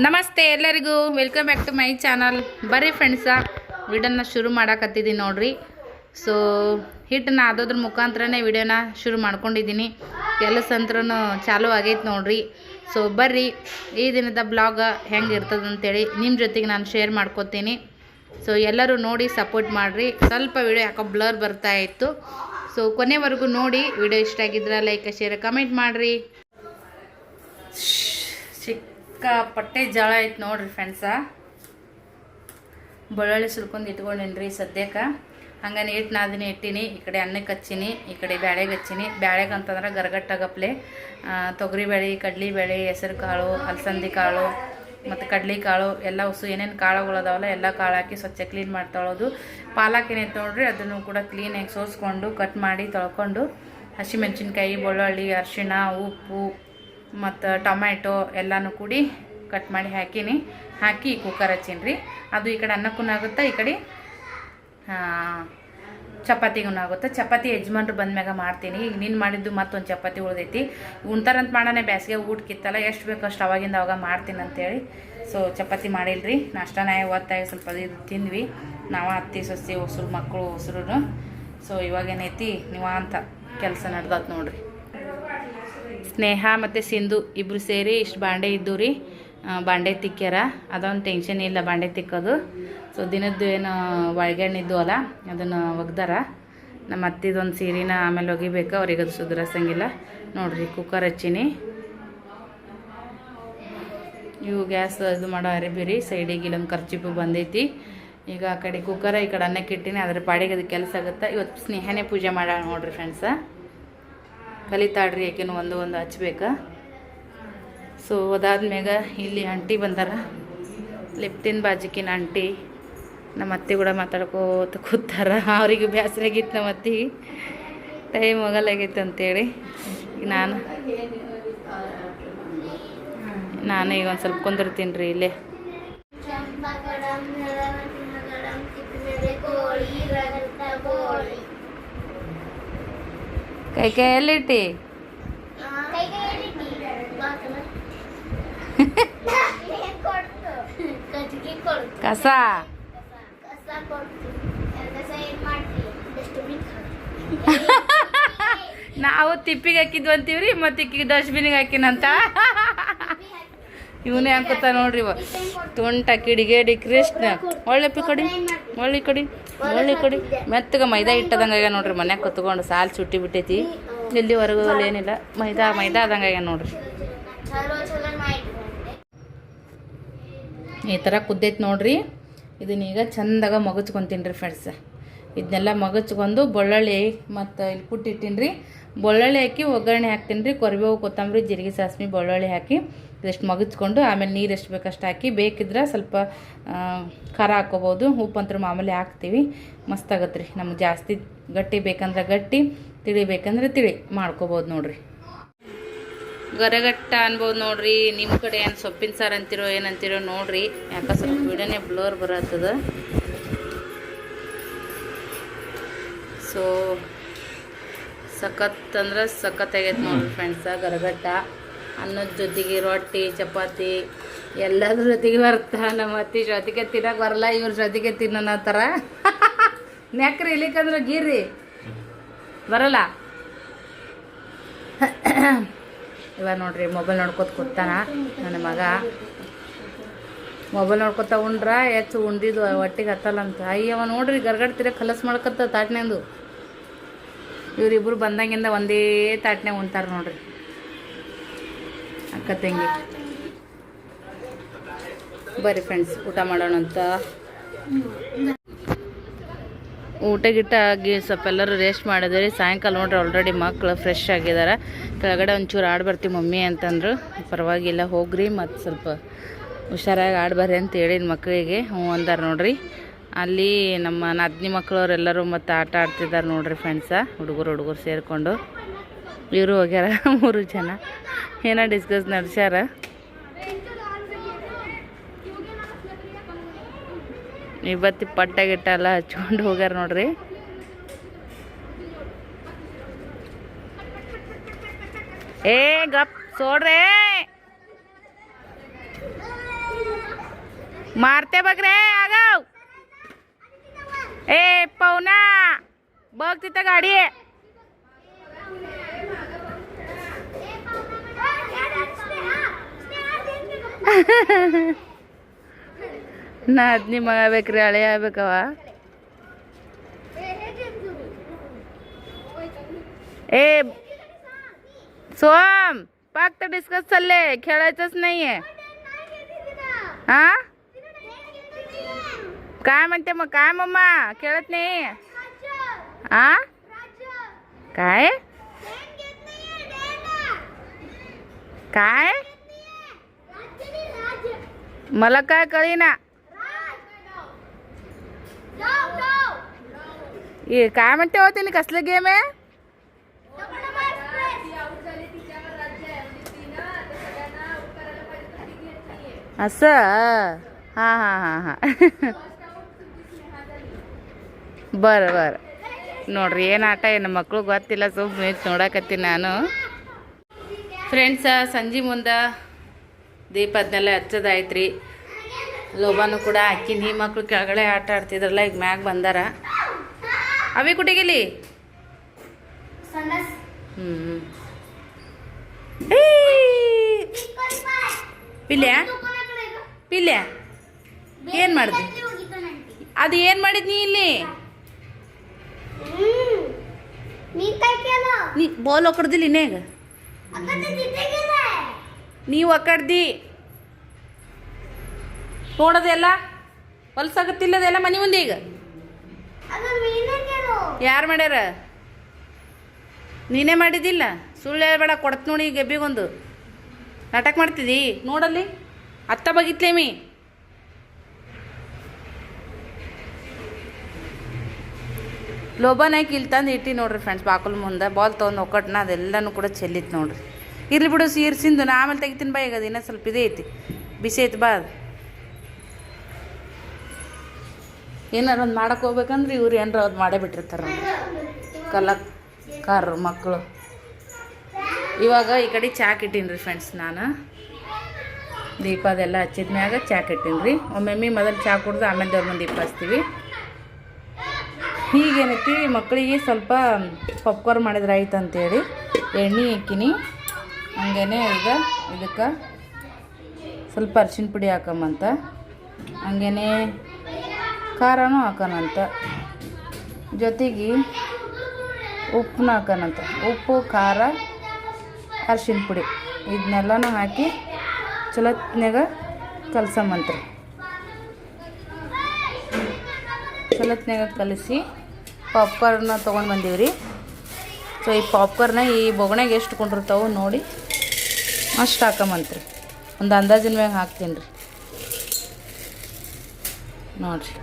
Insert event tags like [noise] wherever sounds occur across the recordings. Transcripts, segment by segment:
ನಮಸ್ತೆ ಎಲ್ಲರಿಗೂ welcome back to my channel ಬರ್ರಿ ಫ್ರೆಂಡ್ಸ ವಿಡಿಯೋನ ಶುರು ಮಾಡಾಕತ್ತಿದ್ದೀನಿ ನೋಡ್ರಿ. ಸೊ ಹಿಟ್ಟನ್ನ ಅದೋದ್ರ ಮುಖಾಂತರನೇ ವಿಡಿಯೋನ ಶುರು ಮಾಡ್ಕೊಂಡಿದ್ದೀನಿ ಕೆಲಸ ಅಂದ್ರೂ ಚಾಲೂ ಆಗೈತೆ ನೋಡ್ರಿ. ಸೊ ಬರ್ರಿ, ಈ ದಿನದ ಬ್ಲಾಗ ಹೆಂಗೆ ಇರ್ತದೆ ಅಂತೇಳಿ ನಿಮ್ಮ ಜೊತೆಗೆ ನಾನು ಶೇರ್ ಮಾಡ್ಕೊತೀನಿ. ಸೊ ಎಲ್ಲರೂ ನೋಡಿ ಸಪೋರ್ಟ್ ಮಾಡಿರಿ. ಸ್ವಲ್ಪ ವಿಡಿಯೋ ಯಾಕೋ ಬ್ಲರ್ ಬರ್ತಾ ಇತ್ತು. ಸೊ ಕೊನೆವರೆಗೂ ನೋಡಿ ವಿಡಿಯೋ ಇಷ್ಟ ಆಗಿದ್ರೆ ಲೈಕ್ ಶೇರ್ ಕಮೆಂಟ್ ಮಾಡಿರಿ. ಸಿಕ್ಕಾಪಟ್ಟೆ ಜಳ ಐತೆ ನೋಡ್ರಿ ಫ್ರೆಂಡ್ಸ ಬೆಳ್ಳುಳ್ಳಿ ಸುಲ್ಕೊಂಡು ಇಟ್ಕೊಂಡೇನ್ರಿ ಸದ್ಯಕ್ಕೆ. ಹಂಗೆ ನೀಟ್ ನಾದಿನಿ ಇಟ್ಟೀನಿ, ಈ ಕಡೆ ಅನ್ನಕ್ಕೆ ಹಚ್ಚೀನಿ, ಈ ಕಡೆ ಬ್ಯಾಳೆಗೆ ಹಚ್ಚೀನಿ. ಬ್ಯಾಳೆಗೆ ಅಂತಂದ್ರೆ ಗರಗಟ್ಟಾಗಪ್ಲೆ ತೊಗರಿ ಬೇಳೆ ಕಡ್ಲಿ ಬೇಳೆ ಹೆಸರು ಕಾಳು ಅಲಸಂದಿ ಕಾಳು ಮತ್ತು ಕಡ್ಲಿ ಕಾಳು ಎಲ್ಲ ಉಸು ಏನೇನು ಕಾಳುಗಳು ಅದಾವಲ್ಲ ಎಲ್ಲ ಕಾಳು ಹಾಕಿ ಸ್ವಚ್ಛ ಕ್ಲೀನ್ ಮಾಡಿ ತೊಳೋದು ಪಾಲಕ್ ಏನೈತೆ ನೋಡ್ರಿ ಅದನ್ನು ಕೂಡ ಕ್ಲೀನಾಗಿ ಸೋಸ್ಕೊಂಡು ಕಟ್ ಮಾಡಿ ತೊಳ್ಕೊಂಡು, ಹಸಿಮೆಣ್ಸಿನ್ಕಾಯಿ, ಬೆಳ್ಳುಳ್ಳಿ, ಅರಿಶಿಣ, ಉಪ್ಪು ಮತ್ತು ಟೊಮ್ಯಾಟೊ ಎಲ್ಲನೂ ಕೂಡಿ ಕಟ್ ಮಾಡಿ ಹಾಕೀನಿ. ಹಾಕಿ ಕುಕ್ಕರ್ ಹಚ್ಚೀನಿ ರೀ ಅದು ಈ ಕಡೆ ಅನ್ನಕ್ಕೂ ಆಗುತ್ತೆ, ಈ ಕಡೆ ಚಪಾತಿಗೂ ಆಗುತ್ತೆ. ಚಪಾತಿ ಯಜಮಾನ್ರು ಬಂದ್ಮ್ಯಾಗ ಮಾಡ್ತೀನಿ. ಈಗ ನೀನು ಮಾಡಿದ್ದು ಮತ್ತೊಂದು ಚಪಾತಿ ಉಳ್ದೈತಿ. ಉಣ್ತಾರಂತ ಮಾಡೋಣ ಊಟ ಕಿತ್ತಲ್ಲ, ಎಷ್ಟು ಬೇಕು ಅಷ್ಟು ಅವಾಗಿಂದ ಅವಾಗ ಮಾಡ್ತೀನಿ ಅಂತೇಳಿ. ಸೊ ಚಪಾತಿ ಮಾಡಿಲ್ರಿ. ನಾಷ್ಟನ ಒತ್ತಾಗಿ ಸ್ವಲ್ಪ ಇದು ತಿಂದ್ವಿ. ನಾವು ಅತ್ತಿ ಸೊಸಿ ಹೊಸರು ಮಕ್ಕಳು ಹೊಸರು ಸೊ ಇವಾಗೇನೈತಿ ನೀವು ಅಂತ ಕೆಲಸ ನಡ್ದತ್ ನೋಡ್ರಿ. ಸ್ನೇಹ ಮತ್ತು ಸಿಂಧು ಇಬ್ಬರು ಸೇರಿ ಇಷ್ಟು ಬಾಂಡೆ ಇದ್ದು ರೀ ಬಾಂಡೆ ತಿಕ್ಕ್ಯಾರ. ಅದೊಂದು ಟೆನ್ಷನ್ ಇಲ್ಲ ಬಾಂಡೆ ತಿಕ್ಕೋದು. ಸೊ ದಿನದ್ದು ಏನು ಒಳಗಣ್ಣಿದ್ದು ಅಲ್ಲ, ಅದನ್ನು ಒಗ್ದಾರ. ನಮ್ಮ ಅತ್ತಿದೊಂದು ಸೀರೆನ ಆಮೇಲೆ ಒಗಿಬೇಕು, ಅವ್ರಿಗೆ ಅದು ಸುಧಾರಿಸಂಗಿಲ್ಲ. ನೋಡ್ರಿ, ಕುಕ್ಕರ್ ಹಚ್ಚಿನಿ. ಇವು ಗ್ಯಾಸ್ ಇದು ಮಾಡೋ ಅರಿಬಿರಿ, ಸೈಡಿಗೆ ಇಲ್ಲೊಂದು ಖರ್ಚಿಪು ಬಂದೈತಿ. ಈಗ ಆ ಕಡೆ ಕುಕ್ಕರ ಈ ಕಡೆ ಅನ್ನಕ್ಕೆ ಇಟ್ಟಿನಿ ಅದ್ರ ಪಾಡಿಗೆ ಅದು ಕೆಲಸ ಆಗುತ್ತೆ? ಇವತ್ತು ಸ್ನೇಹನೇ ಪೂಜೆ ಮಾಡೋಣ ನೋಡ್ರಿ ಫ್ರೆಂಡ್ಸ ಕಲಿತಾಡ್ರಿ ಯಾಕೆನೋ ಒಂದು ಒಂದು ಹಚ್ಬೇಕು. ಸೊ ಅದಾದ್ಮ್ಯಾಗ ಇಲ್ಲಿ ಆಂಟಿ ಬಂದಾರ. ಲಿಪ್ಟಿನ ಬಾಜಿಕಿನ ಆಂಟಿ. ನಮ್ಮ ಅತ್ತೆ ಕೂಡ ಮಾತಾಡ್ಕೋತ ಕೂತಾರ. ಅವ್ರಿಗೆ ಬೇಸರ ಆಗಿತ್ತು ನಮ್ಮ ಅತ್ತಿಗೆ ಟೈಮ್ ಹೋಗಲಾಗಿತ್ತು ಅಂತೇಳಿ. ನಾನು ನಾನು ಈಗ ಒಂದು ಸ್ವಲ್ಪ ಕುಂದಿರ್ತೀನಿ ರೀ ಇಲ್ಲೇ. ಕೈ ಕೈಯಲ್ಲಿಟ್ಟಿ ಕಸ. ನಾವು ತಿಪ್ಪಿಗೆ ಹಾಕಿದ್ವು ಅಂತೀವ್ರಿ, ಮತ್ತೆ ಇಕ್ಕಿಗೆ ಡಸ್ಟ್ಬಿನ್ಗೆ ಹಾಕಿನಂತ ಇವನೇ ಹಾಕುತ್ತ ನೋಡ್ರಿ ಇವ. ತುಂಟ ಕಿಡಿಗೇಡಿ ಕೃಷ್ಣ. ಒಳ್ಳೆ ಪಿ ಕಡಿ, ಒಳ್ಳೆ ಕಡಿ. ಒಳ್ಳೆ ಕೊಡಿ. ಮೆತ್ತಗೆ ಮೈದಾ ಇಟ್ಟದಂಗ ನೋಡ್ರಿ, ಮನ್ಯಾಗ ಕುತ್ಕೊಂಡು ಸಾಲ್ ಚುಟ್ಟಿ ಬಿಟ್ಟೈತಿ. ಇಲ್ಲಿವರೆಗೂ ಏನಿಲ್ಲ. ಮೈದಾ ಮೈದಾ ಆದಂಗ ನೋಡ್ರಿ. ಈ ಥರ ಕುದ್ದೈತಿ ನೋಡ್ರಿ. ಇದನ್ನೀಗ ಚಂದಾಗ ಮಗಚ್ಕೊತೀನಿ ರೀ ಫ್ರೆಂಡ್ಸ್. ಇದನ್ನೆಲ್ಲ ಮಗಚ್ಕೊಂಡು, ಬೆಳ್ಳುಳ್ಳಿ ಮತ್ತು ಇಲ್ಲಿ ಕುಟ್ಟಿಟ್ಟಿನಿ ರೀ ಬೆಳ್ಳುಳ್ಳಿ ಹಾಕಿ ಒಗ್ಗರಣೆ ಹಾಕ್ತೀನಿ ರೀ. ಕೊರಿಬೇವು, ಕೊತ್ತಂಬರಿ, ಜೀರಿಗೆ ಸಾಸ್ಮಿ ಬೆಳ್ಳುಳ್ಳಿ ಹಾಕಿ ಇದಷ್ಟು ಮಗಚ್ಕೊಂಡು ಆಮೇಲೆ ನೀರು ಎಷ್ಟು ಬೇಕಷ್ಟು ಹಾಕಿ ಬೇಕಿದ್ರೆ ಸ್ವಲ್ಪ ಖಾರ ಹಾಕ್ಕೋಬೋದು. ಉಪ್ಪು ಅಂತ ಮಾಮೂಲಿ ಹಾಕ್ತೀವಿ. ಮಸ್ತ್ ಆಗತ್ತೆ ರೀ. ನಮ್ಗೆ ಜಾಸ್ತಿ ಗಟ್ಟಿ ಬೇಕಂದ್ರೆ ಗಟ್ಟಿ, ತಿಳಿ ಬೇಕಂದ್ರೆ ತಿಳಿ ಮಾಡ್ಕೋಬೋದು ನೋಡಿರಿ. ಗರಗಟ್ಟ ಅನ್ಬೋದು ನೋಡ್ರಿ. ನಿಮ್ಮ ಕಡೆ ಏನು ಸೊಪ್ಪಿನ ಸಾರು ಅಂತಿರೋ ಏನಂತಿರೋ ನೋಡ್ರಿ. ಯಾಕೆ ಸ್ವಲ್ಪ ವಿಡಿಯೋನೇ ಬ್ಲೋರ್ ಬರತ್ತದ. ಸೊ ಸಖತ್ ಅಂದ್ರೆ ಸಖತ್ ಆಗೈತೆ ನೋಡ್ರಿ ಫ್ರೆಂಡ್ಸ ಗರಗಟ್ಟ, ಅನ್ನದ ಜೊತೆಗೆ ರೊಟ್ಟಿ, ಚಪಾತಿ ಎಲ್ಲದ್ರ ಜೊತೆಗೆ ಬರ್ತಾ ನಮ್ಮ ಅತ್ತಿ ಜೊತೆಗೆ ತಿನ್ನಕ್ಕೆ ಬರಲ್ಲ, ಇವ್ರ ಜೊತೆಗೆ ತಿನ್ನೋಣ ಥರ [laughs] ನೆಕ್ರಿ ಇಲ್ಲಿಕಂದ್ರೆ ಗೀರಿ ಬರಲ್ಲ. [coughs] ಇವಾಗ ನೋಡ್ರಿ ಮೊಬೈಲ್ ನೋಡ್ಕೊತ ಕೂತಾನ ನನ್ನ ಮಗ. ಮೊಬೈಲ್ ನೋಡ್ಕೊತ ಉಂಡ್ರ ಹೆಚ್ಚು ಉಂಡಿದ್ದು ಒಟ್ಟಿಗೆ ಹತ್ತಲ್ಲ ಅಂತ. ಅಯ್ಯವ ನೋಡ್ರಿ ಗರ್ಗಡ್ತಿರ ಕಲಸ್ ಮಾಡ್ಕೊತ ತಾಟ್ನೆಂದು ಇವರಿಬ್ರು ಬಂದಂಗಿಂದ ಒಂದೇ ತಾಟ್ನೆ ಉಣ್ತಾರೆ ನೋಡ್ರಿ. ಅಕ್ಕ ತಂಗಿ. ಬರ್ರಿ ಫ್ರೆಂಡ್ಸ್ ಊಟ ಮಾಡೋಣ ಅಂತ. ಊಟ ಗಿಟ್ಟ ಆಗಿ ಸ್ವಲ್ಪ ಎಲ್ಲರೂ ರೆಸ್ಟ್ ಮಾಡಿದ್ರಿ. ಸಾಯಂಕಾಲ ನೋಡ್ರಿ ಆಲ್ರೆಡಿ ಮಕ್ಕಳು ಫ್ರೆಶ್ ಆಗಿದ್ದಾರೆ ಕೆಳಗಡೆ ಒಂಚೂರು ಆಡಿ ಬರ್ತೀವಿ ಮಮ್ಮಿ ಅಂತಂದ್ರು. ಪರವಾಗಿಲ್ಲ, ಹೋಗ್ರಿ ಮತ್ತು ಸ್ವಲ್ಪ ಹುಷಾರಾಗಿ ಆಡ್ಬರ್ರಿ ಅಂತ ಹೇಳಿದ ಮಕ್ಕಳಿಗೆ ಹ್ಞೂ ಅಂದಾರ ನೋಡ್ರಿ. ಅಲ್ಲಿ ನಮ್ಮ ನಾದಿನಿ ಮಕ್ಕಳವರೆಲ್ಲರೂ ಮತ್ತು ಆಟ ಆಡ್ತಿದ್ದಾರೆ ನೋಡ್ರಿ ಫ್ರೆಂಡ್ಸ ಹುಡುಗರು ಹುಡುಗರು ಸೇರಿಕೊಂಡು. ಇವರು ಹೋಗ್ಯಾರ [laughs] ಮೂರು ಜನ. ಏನೋ ಡಿಸ್ಕಸ್ ನಡೆಸ್ಯಾರ. ಇವತ್ತಿ ಪಟ್ಟ ಗಿಟ್ಟ ಎಲ್ಲ ಹಚ್ಕೊಂಡು ಹೋಗ್ಯಾರ ನೋಡ್ರಿ. ಏ, ಗಪ್, ಸೋಡ್ರೆ. ಮಾರ್ತೆ ಬಗ್ರೆ ಆಗಾವ್ ए पवना बघ तिथं गाडी आहे ನಾದ್ನಿ ಮಗ ಬೇಕ್ರಿ ಹಳೆ ಆಗ್ಬೇಕವ ए सोहम फक्त डिस्कस चालले खेळायचंच नाहीये हा काय म्हणते मग? काय मम्मा? खेळत नाही? आ? काय? काय? मला काय कळीना. ये काय म्हणते हो तिने? कसले गेम आहे? असं? हां हां हां हा. [laughs] ಬರ ಬರ. ನೋಡ್ರಿ, ಏನು ಆಟ, ಏನು ಮಕ್ಕಳು ಗೊತ್ತಿಲ್ಲ ಸುಮ್ಮನೆ ನೋಡಕತ್ತೀನಿ ನಾನು. ಫ್ರೆಂಡ್ಸ ಸಂಜೆ ಮುಂದೆ ದೀಪ ಅದನ್ನೆಲ್ಲ ಹಚ್ಚೋದಾಯ್ತು ರೀ ಲೋಬಾನು ಕೂಡ ಹಾಕಿನಿ ಮಕ್ಕಳು ಕೆಳಗಡೆ ಆಟ ಆಡ್ತಿದ್ರಲ್ಲ, ಈಗ ಮ್ಯಾಗ ಬಂದಾರ. ಅವಿ, ಕುಟಿಗಿಲಿ? ಹ್ಞೂ ಪಿಲ್ಯ? ಪಿಲ್ಯ? ಏನು ಮಾಡಿದ್ವಿ ಅದು ಏನು ಮಾಡಿದ್ನಿ ಇಲ್ಲಿ? ನೀ ಬಾಲ್ ಒಕ್ಕಡ್ದಿಲ್ಲ ಇನ್ನೇಗ? ನೀವು ಒಕ್ಕಡ್ದಿ. ನೋಡೋದೆಲ್ಲ? ಹೊಲ್ಸಾಗತ್ತಿಲ್ಲದೆಲ್ಲ ಮನೆ ಮುಂದೆ ಈಗ? ಯಾರು ಮಾಡ್ಯಾರ? ನೀನೇ ಮಾಡಿದ್ದಿಲ್ಲ? ಸುಳ್ಳು ಹೇಳ್ಬೇಡ ಕೊಡತ್ ನೋಡಿ ಗೆಬ್ಬಿಗೊಂದು. ನಾಟಕ ಮಾಡ್ತಿದ್ದಿ? ನೋಡಲ್ಲಿ? ಅತ್ತ ಬಗಿತ್ಲೇಮಿ? ಲೋಬನಾಯ್ಕೆ ಇಲ್ಲಿ ತಂದು ಇಟ್ಟಿ ನೋಡ್ರಿ ಫ್ರೆಂಡ್ಸ್ ಬಾಕಲ್ ಮುಂದೆ ಬಾಲ್ ತೊಗೊಂಡು ಒಕ್ಕಟ್ನ ಅದೆಲ್ಲನೂ ಕೂಡ ಚೆಲ್ಲಿತ್ತು ನೋಡ್ರಿ. ಇರ್ಲಿ ಬಿಡು ಸೀರ್ಸಿಂದು ನಾ ಆಮೇಲೆ ತೆಗಿತೀನಿ ಬಾ ಅದು ಇನ್ನೂ ಸ್ವಲ್ಪ ಇದೇ ಐತಿ. ಬಿಸಿ ಐತಿ ಬಾ ಅದು. ಏನಾರು ಒಂದು ಮಾಡಕ್ಕೆ ಹೋಗ್ಬೇಕಂದ್ರೆ ಇವ್ರು ಏನಾರು ಅದು ಮಾಡೇ ಬಿಟ್ಟಿರ್ತಾರೆ. ಕಲ ಕಾರ್ ಮಕ್ಕಳು ಇವಾಗ ಈ ಕಡೆ ಚಾಕ್ ಇಟ್ಟೀನಿ ರೀ ಫ್ರೆಂಡ್ಸ್ ನಾನು. ದೀಪ ಅದೆಲ್ಲ ಹಚ್ಚಿದ ಮ್ಯಾಗ ಚಾಕ್ ಇಟ್ಟೀನಿ ರೀ ಒಮ್ಮೊಮ್ಮೆ ಮೊದಲು ಚಾ ಕುಡ್ದು ಆಮೇಲೆ ದೇವ್ರ ಮುಂದೆ ದೀಪ ಹಚ್ತೀವಿ. ಹೀಗೇನೈತಿ ಮಕ್ಕಳಿಗೆ ಸ್ವಲ್ಪ ಪಾಪ್ಕಾರ್ನ್ ಮಾಡಿದ್ರೆ ಆಯ್ತು ಅಂತೇಳಿ ಎಣ್ಣೆ ಹಾಕಿನಿ. ಹಂಗೇನೆ ಈಗ ಇದಕ್ಕೆ ಸ್ವಲ್ಪ ಅರ್ಶಿನ ಪುಡಿ ಹಾಕಮ್ಮಂತ. ಹಂಗೇನೆ ಖಾರನೂ ಹಾಕೋಣಂತ ಜೊತೆಗೆ ಉಪ್ಪನ್ನ ಹಾಕೋಣಂತ ಉಪ್ಪು, ಖಾರ ಅರ್ಶಿನ ಪುಡಿ ಇದನ್ನೆಲ್ಲನೂ ಹಾಕಿ ಚಲೋತ್ನಾಗ ಕಲ್ಸಮ್ಮಂತ್ರಿ. ಚಲೋತ್ನಾಗ ಕಲಿಸಿ ಪಾಪ್ಕಾರ್ನ ತೊಗೊಂಡು ಬಂದೀವಿ ರೀ ಸೊ ಈ ಪಾಪ್ಕಾರ್ನ ಈ ಬೊಗಣೆಗೆ ಎಷ್ಟು ಕೊಂಡಿರ್ತಾವೆ ನೋಡಿ ಅಷ್ಟು ಹಾಕಮಂತ್ರಿ. ಒಂದು ಅಂದಾಜಿನ ಮ್ಯಾಗ ಹಾಕ್ತೀನಿ ರೀ ನೋಡಿರಿ.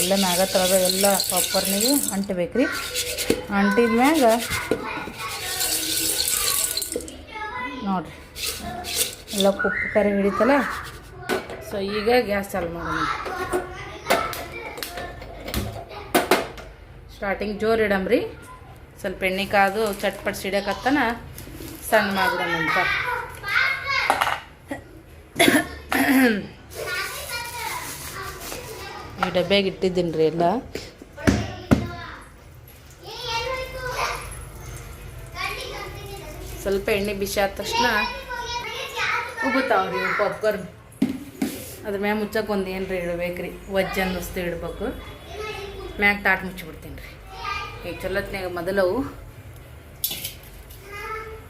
ಎಲ್ಲ ಮ್ಯಾಗ ಥರದ ಎಲ್ಲ ಪಾಪ್ಕಾರ್ನಿಗೆ ಅಂಟಬೇಕು ರೀ ಅಂಟಿದ ಮ್ಯಾಗ ನೋಡಿರಿ. ಎಲ್ಲ ಕುಪ್ಪು ಕರಿ ಹಿಡಿತಲ್ಲ. ಸೊ ಈಗ ಗ್ಯಾಸ್ ಚಾಲು ಮಾಡೋಣ. ಸ್ಟಾರ್ಟಿಂಗ್ ಜೋರು ಇಡಮ್ರಿ ಸ್ವಲ್ಪ ಎಣ್ಣೆ ಕಾದು ಚಟ್ಪಟ್ ಸಿಡಕತ್ತನ ಸಣ್ಣ ಮಾಡ್ಬಿಡೋಣಂತ ಈ ಡಬ್ಬ್ಯಾಗ ಇಟ್ಟಿದ್ದೀನಿ ರೀ ಎಲ್ಲ. ಸ್ವಲ್ಪ ಎಣ್ಣೆ ಬಿಸಿ ಆದ ತಕ್ಷಣ ಉಗುತ್ತಾವ್ರಿ ಪಾಪ್ಕಾರ್ನ್ ಅದ್ರ ಮ್ಯಾಗ ಮುಚ್ಚಕ್ಕೆ ಒಂದು ಏನು ರೀ ಇಡ್ಬೇಕು ರೀ ವಜ್ಜ ಅನ್ನಿಸ್ತು ಇಡ್ಬೇಕು. ಮ್ಯಾಗ ತಾಟ್ ಮುಚ್ಚಿಬಿಡ್ತೀನಿ ರೀ. ಈಗ ಚೊಲತ್ನಾಗ ಮೊದಲವು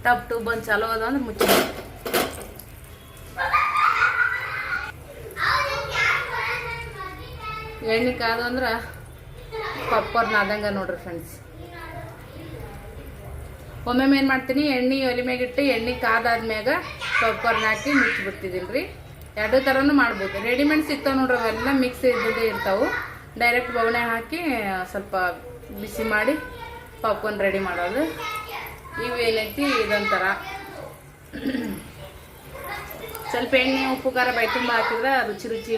ಟಪ್ ಟು ಬಂದು ಚಾಲೋ ಅದ ಅಂದ್ರೆ ಮುಚ್ಚಿ ಎಣ್ಣೆ ಕಾದು ಅಂದ್ರೆ ಪಾಪ್ಕಾರ್ನ್ ಆದಂಗೆ ನೋಡ್ರಿ ಫ್ರೆಂಡ್ಸ್ ಒಮ್ಮೊಮ್ಮೆ ಏನು ಮಾಡ್ತೀನಿ, ಎಣ್ಣೆ ಒಲೆ ಮ್ಯಾಗ ಇಟ್ಟು ಎಣ್ಣೆ ಕಾದಾದ್ಮ್ಯಾಗ ಪಾಪ್ಕಾರ್ನ್ ಹಾಕಿ ಮುಚ್ಚಿಬಿಡ್ತಿದ್ದೀನಿ ರೀ ಎರಡೂ ಥರನೂ ಮಾಡ್ಬೋದು. ರೆಡಿಮೇಡ್ ಸಿಗ್ತಾವೆ ನೋಡ್ರಿ ಅವೆಲ್ಲ ಮಿಕ್ಸ್ ಇದ್ದದೇ ಇರ್ತಾವೆ. ಡೈರೆಕ್ಟ್ ಬವಣೆ ಹಾಕಿ ಸ್ವಲ್ಪ ಬಿಸಿ ಮಾಡಿ ಪಾಪ್ಕಾರ್ನ್ ರೆಡಿ ಮಾಡೋದು. ಇವೇನೈತಿ ಇದೊಂಥರ. ಸ್ವಲ್ಪ ಎಣ್ಣೆ, ಉಪ್ಪು, ಖಾರ ಬೈ ತುಂಬ ಹಾಕಿದ್ರೆ ರುಚಿ ರುಚಿ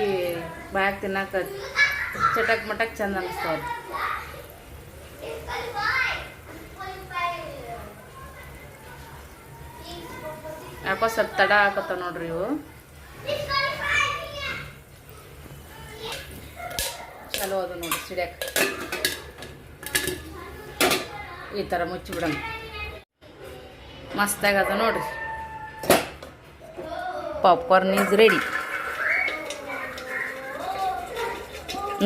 ಬಾಯಾಗ ತಿನ್ನಕ್ಕೆ ಚಟಕ್ ಮಟಕ್ ಚಂದ ಅನಿಸ್ತಾವ್ರಿ ಯಾಕೋ ಸ್ವಲ್ಪ ತಡ ಹಾಕತ್ತ ನೋಡ್ರಿ ಇವು. ಚಲೋ ಅದು ನೋಡಿ ಸಿಡ್ಯಾಕ. ಈ ಥರ ಮುಚ್ಚಿಬಿಡೋಣ. ಮಸ್ತಾಗದ ನೋಡ್ರಿ. ಪಾಪ್ಕಾರ್ನ್ ಈಸ್ ರೆಡಿ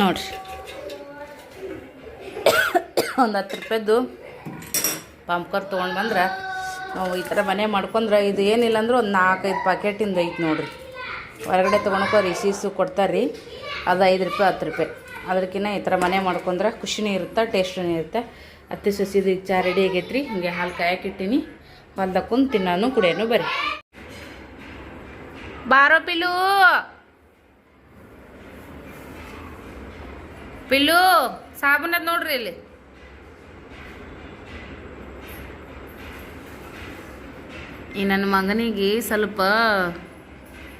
ನೋಡ್ರಿ. ಒಂದು ಹತ್ತು ರೂಪಾಯಿದ್ದು ಪಾಪ್ಕಾರ್ನ್ ತೊಗೊಂಡು ಬಂದ್ರೆ ನಾವು ಈ ಥರ ಮನೆ ಮಾಡ್ಕೊಂಡ್ರೆ ಇದು ಏನಿಲ್ಲ ಅಂದ್ರೆ ಒಂದು ನಾಲ್ಕೈದು ಪ್ಯಾಕೆಟಿಂದ ಐತೆ ನೋಡ್ರಿ. ಹೊರಗಡೆ ತೊಗೊಳಕ್ಕೆ ರಿಸೀಸು ಕೊಡ್ತಾರೆ ರೀ ಅದು ಐದು ರೂಪಾಯಿ, ಹತ್ತು ರೂಪಾಯಿ. ಅದಕ್ಕಿಂತ ಈ ಥರ ಮನೆ ಮಾಡ್ಕೊಂಡ್ರೆ ಖುಷಿನೂ ಇರುತ್ತೆ ಟೇಸ್ಟೂ ಇರುತ್ತೆ. ಅತ್ತಿ ಸೊಸಿದು ಈಗ ಚಾ ರೆಡಿ ಆಗೈತ್ರಿ. ಹಿಂಗೆ ಹಾಲು ಕಾಯಕ್ಕಿಟ್ಟಿನಿ. ಕುಂತು ತಿನ್ನೋನು, ಕುಡಿಯೋನು ಬರ್ರಿ. ಬಾರೋ ಪಿಲು ಪಿಲ್ಲು, ಸಾಬೂನ ನೋಡ್ರಿ ಇಲ್ಲಿ. ಈ ನನ್ನ ಮಗನಿಗೆ ಸ್ವಲ್ಪ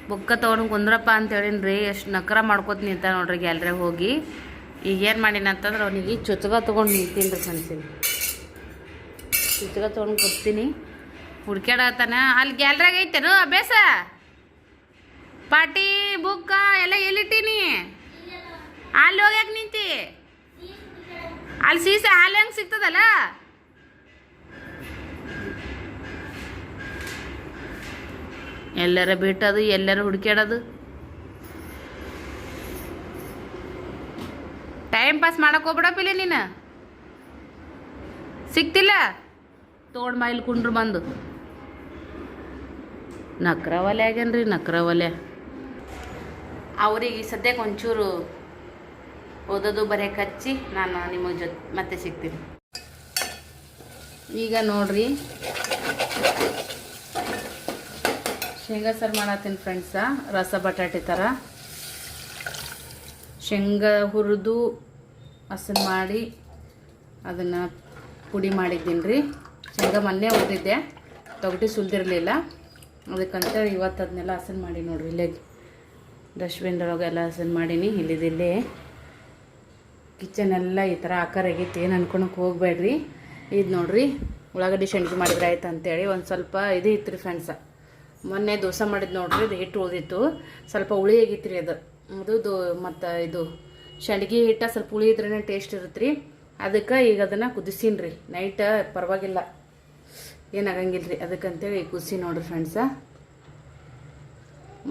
ಬುಕ್ಕ ತೊಗೊಂಡು ಕುಂದ್ರಪ್ಪ ಅಂತ ರೀ, ಎಷ್ಟು ನಕರ ಮಾಡ್ಕೊತ ನಿಂತ ನೋಡ್ರಿ ಗ್ಯಾಲ್ರಿಯಾಗ ಹೋಗಿ. ಈಗ ಏನು ಮಾಡೀನಿ ಅಂತಂದ್ರೆ ಅವನಿಗೆ ಚುಚ್ಚಗ ತೊಗೊಂಡು ನಿಂತೀನಿ ರೀ ಕನ್ಸಿನಿ ಚುಚ್ಚಗ ತೊಗೊಂಡು ಕೊಡ್ತೀನಿ. ಹುಡ್ಕ್ಯಾಡತ್ತಾನ ಅಲ್ಲಿ ಗ್ಯಾಲ್ರಿಯಾಗ ಐತೇನು ಅಭ್ಯಾಸ? ಪಾಟಿ ಬುಕ್ಕ ಎಲ್ಲ ಎಲ್ಲಿಟ್ಟೀನಿ? ಅಲ್ಲಿ ಹೋಗ್ಯಾಕೆ ನಿಂತಿ? ಅಲ್ಲಿ ಸೀಸೆ ಹಾಲು ಹೆಂಗೆ ಸಿಗ್ತದಲ್ಲ? ಎಲ್ಲರ ಬಿಟ್ಟದು ಎಲ್ಲರ ಹುಡುಕ್ಯಾಡೋದು ಟೈಮ್ ಪಾಸ್ ಮಾಡಕ್ ಹೋಗ್ಬಿಡಪ್ಪಿಲ್ಲ ನೀನು. ಸಿಕ್ತಿಲ್ಲ? ತೋಡ್ ಮೈಲ್ ಕುಂಡ್ರು ಬಂದು. ನಕ್ರ ಒಲೆ ಆಗ್ಯಾನ್ರಿ ನಕ್ರ ಒಲೆ ಅವ್ರಿಗೆ ಸದ್ಯಕ್ಕೆ ಒಂಚೂರು ಓದೋದು ಬರೆಯಕ್ಕೆ ಕಚ್ಚಿ ನಾನು ನಿಮ್ಮ ಜೊತೆ, ಮತ್ತೆ ಸಿಗ್ತೀನಿ. ಈಗ ನೋಡ್ರಿ. ಶೇಂಗಾ ಸಾರು ಮಾಡತ್ತೀನಿ ಫ್ರೆಂಡ್ಸ ರಸ ಬಟಾಟೆ ಥರ ಶೇಂಗಾ ಹುರಿದು ಹಸನ್ ಮಾಡಿ ಅದನ್ನು ಪುಡಿ ಮಾಡಿದ್ದೀನಿ ರೀ. ಶೇಂಗಾ ಮೊನ್ನೆ ಹುರಿದಿದ್ದೆ. ತೊಗಟಿ ಸುಲ್ದಿರಲಿಲ್ಲ. ಅದಕ್ಕಂತೇಳಿ ಇವತ್ತು ಅದನ್ನೆಲ್ಲ ಹಸನ್ ಮಾಡಿ ನೋಡ್ರಿ ಇಲ್ಲೇ. ಡಸ್ಟ್ಬಿನ್ದೊಳಗೆಲ್ಲ ಹಸನ್ ಮಾಡೀನಿ. ಕಿಚನ್ ಎಲ್ಲ ಈ ಥರ ಆಕಾರ ಆಗಿತ್ತು ಏನು ಅನ್ಕೊಳಕ್ಕೆ ಹೋಗ್ಬೇಡ್ರಿ. ಇದು ನೋಡಿರಿ. ಉಳ್ಳಾಗಡ್ಡಿ ಶಂಡಿಗೆ ಮಾಡಿದ್ರೆ ಆಯ್ತು ಅಂತೇಳಿ ಒಂದು ಸ್ವಲ್ಪ ಇದು ಇತ್ತು ರೀ ಫ್ರೆಂಡ್ಸ ಮೊನ್ನೆ ದೋಸೆ ಮಾಡಿದ್ದು ನೋಡ್ರಿ ಅದು ಹಿಟ್ಟು ಉಳಿದಿತ್ತು. ಸ್ವಲ್ಪ ಹುಳಿ ಆಗಿತ್ತು ರೀ ಅದು ಅದು ಮತ್ತು ಇದು ಸಂಡ್ಗಿ ಹಿಟ್ಟ ಸ್ವಲ್ಪ ಹುಳಿ ಇದ್ರೇ ಟೇಸ್ಟ್ ಇರುತ್ತೆ ರೀ ಅದಕ್ಕೆ ಈಗ ಅದನ್ನು ಕುದಿಸೀನಿ ರೀ ನೈಟ್ ಪರವಾಗಿಲ್ಲ. ಏನಾಗಂಗಿಲ್ಲ ರೀ ಅದಕ್ಕಂತೇಳಿ ಕುದಿಸಿ ನೋಡ್ರಿ ಫ್ರೆಂಡ್ಸ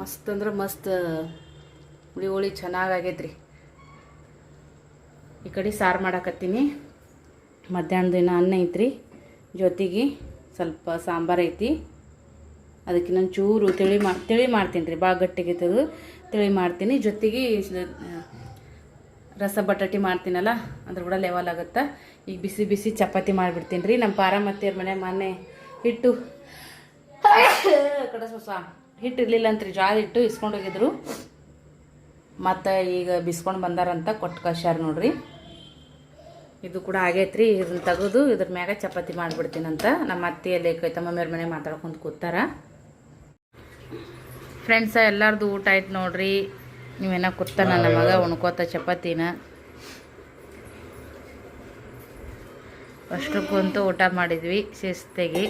ಮಸ್ತ್ ಅಂದ್ರೆ ಮಸ್ತ್ ಹುಳಿ ಹುಳಿ ಚೆನ್ನಾಗಾಗೈತೆ ರೀ ಈ ಕಡೆ ಸಾರು ಮಾಡಾಕತ್ತೀನಿ. ಮಧ್ಯಾಹ್ನ ದಿನ ಅನ್ನ ಐತ್ರಿ. ಜೊತೆಗೆ ಸ್ವಲ್ಪ ಸಾಂಬಾರು ಐತಿ. ಅದಕ್ಕೆ ನಾನು ಚೂರು ತಿಳಿ ಮಾ, ತಿಳಿ ಮಾಡ್ತೀನಿ ರೀ ಭಾಳ ಗಟ್ಟಿಗಿತ್ತದು ತಿಳಿ ಮಾಡ್ತೀನಿ. ಜೊತೆಗೆ ರಸ ಬಟಾಟಿ ಮಾಡ್ತೀನಲ್ಲ, ಅದ್ರ ಕೂಡ ಲೆವೆಲ್ ಆಗುತ್ತೆ? ಈಗ ಬಿಸಿ ಬಿಸಿ ಚಪಾತಿ ಮಾಡಿಬಿಡ್ತೀನಿ ರೀ. ನಮ್ಮ ಪಾರಮತ್ತಿಯವ್ರ ಮನೆ ಮೊನ್ನೆ ಹಿಟ್ಟು, ಕಡೆ ಸ್ವಸ ಹಿಟ್ಟು ಇರಲಿಲ್ಲ ರೀ ಜೋಳದ ಹಿಟ್ಟು ಇಸ್ಕೊಂಡು ಹೋಗಿದ್ರು. ಮತ್ತು ಈಗ ಬಿಸ್ಕೊಂಡು ಬಂದಾರಂತ ಕೊಟ್ಟು ಕಳ್ಸ್ಯಾರ ನೋಡ್ರಿ. ಇದು ಕೂಡ ಆಗೈತ್ರಿ, ಇದನ್ನ ತೆಗೆದು ಇದ್ರ ಮ್ಯಾಗ ಚಪಾತಿ ಮಾಡಿಬಿಡ್ತೀನಂತ. ನಮ್ಮ ಅತ್ತೆಯಲ್ಲಿ ತಮ್ಮಮ್ಮಿಯವ್ರ ಮನೆ ಮಾತಾಡ್ಕೊಂಡು ಕೂತಾರ. ಫ್ರೆಂಡ್ಸ ಎಲ್ಲಾರ್ದು ಊಟ ಆಯ್ತು ನೋಡ್ರಿ. ನೀವೇನ ಕುರ್ತಾನ ನಮ್ಮ ಮಗ ಉಣ್ಕೋತ ಚಪಾತಿನ. ಅಷ್ಟು ಕುಂತು ಊಟ ಮಾಡಿದ್ವಿ ಶಿಸ್ತೆಗೆ.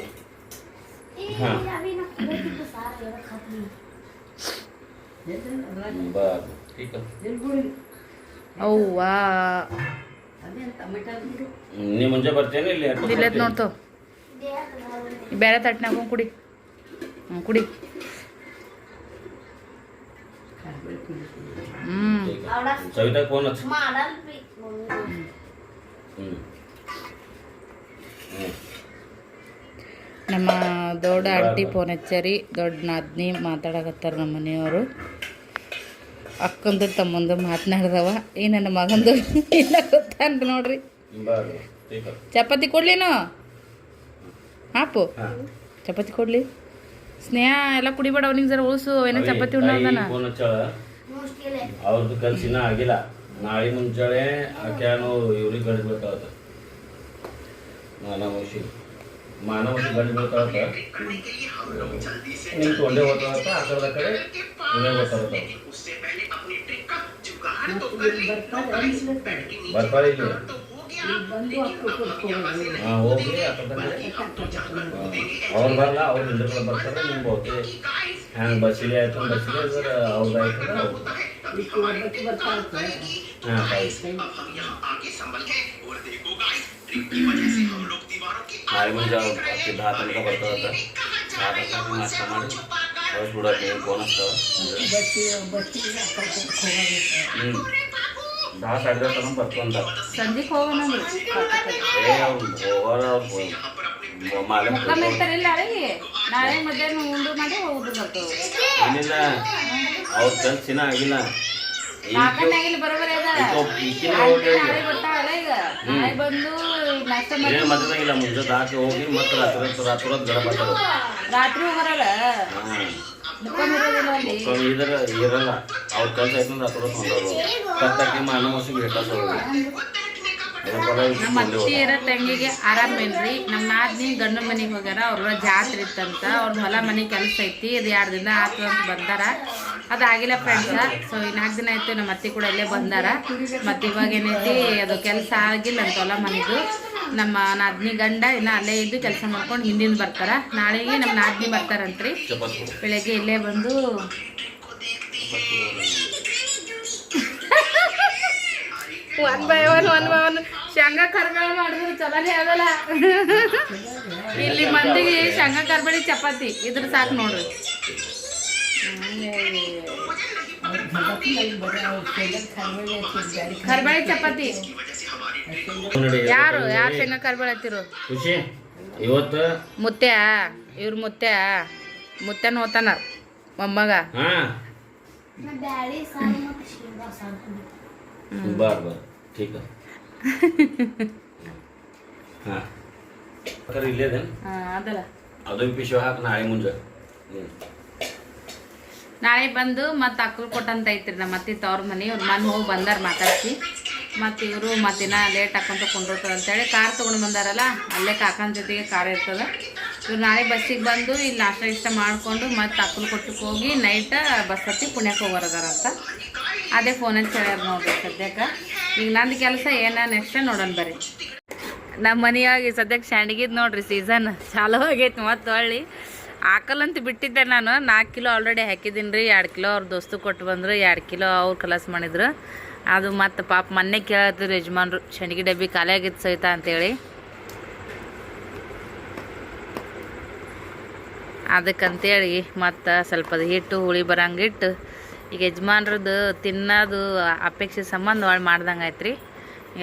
ಬೇರೆ ತಟ್ನಾಗ ಕುಡಿ. ಹ್ಞೂ ಕುಡಿ. సవిత ఫోన్ వచ్చి ನಮ್ಮ ದೊಡ್ಡ ಆಂಟಿ ಫೋನ್ ಹಚ್ಚರಿ ದೊಡ್ಡ ನಾದ್ನಿ ಮಾತಾಡಕತ್ತಾರ ನಮ್ಮ ಮನೆಯವರು ಅಕ್ಕಂದು ತಮ್ಮಂದು ಮಾತನಾಡ್ದವ ಈ ನನ್ನ ಮಗಂದು ಇಲ್ಲ ಗೊತ್ತಾನ್ ನೋಡ್ರಿ ಚಪಾತಿ ಕೊಡ್ಲಿನೋ ಹಾಪು ಚಪಾತಿ ಕೊಡ್ಲಿ ಸ್ನೇಹ ಎಲ್ಲ ಕುಡಿಬೇಡ ಅವನಿಗೆ ಜರ ಉಳಿಸು ಏನೋ ಚಪಾತಿ ಉಣ್ಣೋದನ ಫೋನ್ ಹಚ್ಚಾಳ ಮುಷ್ಕಿಲೆ ಅವ್ರದ್ದು ಕೆಲ್ಸ ಇನ್ನೂ ಆಗಿಲ್ಲ. ನಾಳೆ ಮುಂಚಾಳೆ ಆಕ್ಯಾನು ಇವ್ರಿಗೆ ಗಂಡು ಬೀಳ್ತಾವತ್ತ ಮಾನವಶಿ ಮಾನವಶಿ ಗಂಡು ಬೀಳ್ತಾವತ್ತ ನಿಮ್ಗೆ ಒಂದೇ ಹೋಗ್ತಾವತ್ತ ಆ ಕಡೆ ಕಡೆ ಇವೇ ಗೊತ್ತಾಗತ್ತಾವ ಬರ್ತಾರೆ ಇಲ್ಲಿ. ಹಾಂ ಹೋಗಿ ಆ ಕಡೆ ಅವ್ರು ಬರಲ್ಲ ಅವ್ರು ಹಿಂದೆ ಕಡೆ ಬರ್ತಾರೆ ನಿಮ್ಗೆ ಹೋಗಿ ಹ್ಯಾಂಗ ಬಸ್ಸಿಗೆ ಆಯ್ತು ಬಸ್ಸಿಗೆ ಸರ್ ಅವ್ರದ್ದು ಆಯ್ತು ಹಾಂ ಆಯ್ತು ನಾಳೆ ಮುಂಜಾನೆ ಹತ್ತಿದ್ದು ಹತ್ತು ತನಕ ಬರ್ತದತ್ತ ಹತ್ತು ತನಕ ನಾಷ್ಟ ಮಾಡಿ ಅವ್ರು ಬಿಡೋಕೆ ಫೋನ್ ಹಚ್ತಾವ ಹ್ಞೂ ಸಂಜೆಗೆ ಹೋಗೋಣ ಅವ್ರು ಹೋಗೋರ ಅವ್ರು ಮಾಲೆ ಮುಖಮ್ ಇರ್ತಾರಿಲ್ಲ ನಾಳೆಗೆ ನಾಳೆ ಮಧ್ಯಾಹ್ನ ಉಂಡು ಮಾಡಿ ಹೋಗುದು ಬರ್ತವೆ ಏನಿಲ್ಲ ಅವ್ರ ಕೆಲಸ ಇನ್ನೂ ಆಗಿಲ್ಲ. ಈಗ ಕಾಕನಾಗಿಲ್ಲ ಬರೋಬರ ಅದ ಈಕಿನ ನಾಳೆ ಬರ್ತಾವಲ್ಲ ಈಗ. ನಾಳೆ ಬಂದು ನಾಷ್ಟ ಮಾಡಿ ಏನು ಮದ್ದದಾಗಿಲ್ಲ ಮುಂಜಾನೆ ಹಾಕಿ ಹೋಗಿ ಮತ್ತೆ ರಾತ್ರಿ ರಾತ್ರಿ ಗಡ ಬರ್ತಾರೆ ರಾತ್ರಿ ಹೋಗರಲ್ಲ ಮುಖಮ್ ಇದ್ರ ಇರಲ್ಲ. ಅವ್ರ ಕೆಲಸ ಮಾನ ನಮ್ಮ ಅತ್ತೆ ಇರೋ ತಂಗಿಗೆ ಆರಾಮೇನ್ರಿ ನಮ್ಮ ನಾದ್ನಿ ಗಂಡ ಮನೆಗೆ ಹೋಗ್ಯಾರ. ಅವ್ರ ಜಾತ್ರೆ ಇತ್ತಂತ. ಅವ್ರ ಹೊಲ ಮನೆ ಕೆಲಸ ಐತಿ. ಅದು ಎರಡು ದಿನ ಆತು ಅಂತ ಬಂದಾರ. ಅದಾಗಿಲ್ಲ ಫ್ರೆಂಡ್ಸ ಸೊ ಈ ನಾಲ್ಕು ದಿನ ಆಯ್ತು ನಮ್ಮ ಅತ್ತಿ ಕೂಡ ಇಲ್ಲೇ ಬಂದಾರ. ಮತ್ತೆ ಇವಾಗ ಏನೈತಿ ಅದು ಕೆಲಸ ಆಗಿಲ್ಲ ಅಂತ ಹೊಲ ಮನೆದು. ನಮ್ಮ ನಾದ್ನಿ ಗಂಡ ಎಲ್ಲ ಅಲ್ಲೇ ಇದ್ದು ಕೆಲಸ ಮಾಡ್ಕೊಂಡು ಹಿಂದಿನ ಬರ್ತಾರ. ನಾಳೆಗೆ ನಮ್ಮ ನಾದ್ನಿ ಬರ್ತಾರಂತ್ರಿ. ಬೆಳಗ್ಗೆ ಇಲ್ಲೇ ಬಂದು one by one one by one ಶೇಂಗಾ ಕರ್ಬೇಳೆ ಮಾಡಿದ್ರು ಚಲೋನೇ ಆಗಲ್ಲ ಇಲ್ಲಿ ಮಂದಿಗೆ ಶಂಗ ಕರ್ಬೇಳಿ ಚಪಾತಿ. ಇದ್ರ ಸಾಕು ನೋಡ್ರಿ. ಕರ್ಬೇಳಿ ಚಪಾತಿ ನೋಡಿ ಯಾರು ಯಾರು ಶೇಂಗಾ ಕರ್ಬೇಳೆ ಹತ್ತಿರು ಖುಷಿ ಇವತ್ತು ಮುತ್ಯ ಇವ್ರ ಮುತ್ಯ ಮುತ್ಯನ ಹೋತಾನ ಮೊಮ್ಮಗ ಹಾಂ ಬ್ಯಾಳಿ ಸಾರು ಮತ್ತು ಶೇಂಗಾ ಸಾರು ಬಾರ್ ಬಾರ್ ठीक है ಹಾಂ ಕರೆ ಇಲ್ಲೇದೇನು ಹಾ, ಅದಲ್ಲ ಅದು ಪಿಶು ಹಾಕಿ ನಾಳೆ ಮುಂಜೆ ಹ್ಞೂ ನಾಳೆ ಬಂದು ಮತ್ತೆ ಅಕ್ಕಲ್ ಕೊಟ್ಟಂತ ಐತ್ರಿ ನಮ್ಮ ಅತ್ತಿ ತವ್ರ ಮನೆ ಅವ್ರ ಮನೆ ಹೋಗಿ ಬಂದಾರ ಮಾತಾಡ್ಸಿ. ಮತ್ತು ಇವರು ಮತ್ತಿನ ಲೇಟ್ ಹಾಕೊಂತ ಕೊಂಡೋಗ್ತದೆ ಅಂತೇಳಿ ಕಾರ್ ತೊಗೊಂಡು ಬಂದಾರಲ್ಲ, ಅಲ್ಲೇ ಕಾಕನ ಜೊತೆಗೆ ಕಾರ್ ಇರ್ತದೆ. ಇವ್ರು ನಾಳೆ ಬಸ್ಸಿಗೆ ಬಂದು ಇಲ್ಲಿ ನಾಷ್ಟ ಇಷ್ಟ ಮಾಡಿಕೊಂಡು ಮತ್ತೆ ಅಕ್ಕಲ್ ಕೊಟ್ಟಕ್ಕೆ ಹೋಗಿ ನೈಟ್ ಬಸ್ ಹತ್ತಿ ಪುಣ್ಯಕ್ಕೆ ಹೋಗೋರದಾರಂತ ಅದೇ ಫೋನ್ ಅಂತ ಹೇಳ್ಯಾರ ನೋಡ್ರಿ ಸದ್ಯಕ್ಕೆ. ಈಗ ನಂದು ಕೆಲಸ ಏನ ನೆಕ್ಸ್ಟ್ ನೋಡೋಣ ಬರ್ರಿ. ನಮ್ಮ ಮನೆಯಾಗಿ ಸದ್ಯಕ್ಕೆ ಸ್ಯಾಂಡಿಗಿದ್ ನೋಡ್ರಿ ಸೀಸನ್ ಚಾಲೋ ಆಗೈತೆ ಮತ್ತೆ ಹೊಳ್ಳಿ ಆಕಲಂತ ಬಿಟ್ಟಿದ್ದೆ ನಾನು. ನಾಲ್ಕು ಕಿಲೋ ಆಲ್ರೆಡಿ ಹಾಕಿದ್ದೀನಿ ರೀ ಎರಡು ಕಿಲೋ ಅವ್ರ ದೋಸ್ತು ಕೊಟ್ಟು ಬಂದರು. ಎರಡು ಕಿಲೋ ಅವ್ರು ಕಲಸ್ ಮಾಡಿದ್ರು. ಅದು ಮತ್ತು ಪಾಪ ಮೊನ್ನೆ ಕೇಳತ್ತಿದ್ರು ಯಜಮಾನ್ರು ಶಂಡಿಗೆ ಡಬ್ಬಿ ಖಾಲಿ ಆಗಿತ್ತು ಸಹಿತ ಅಂತೇಳಿ. ಅದಕ್ಕಂತೇಳಿ ಮತ್ತು ಸ್ವಲ್ಪ ಹಿಟ್ಟು, ಹುಳಿ ಬರಂಗಿಟ್ಟು ಈಗ ಯಜಮಾನ್ರದ್ದು ತಿನ್ನೋದು ಅಪೇಕ್ಷೆ ಸಂಬಂಧ ಒಳಗೆ ಮಾಡ್ದಂಗೆ ಆಯ್ತು ರೀ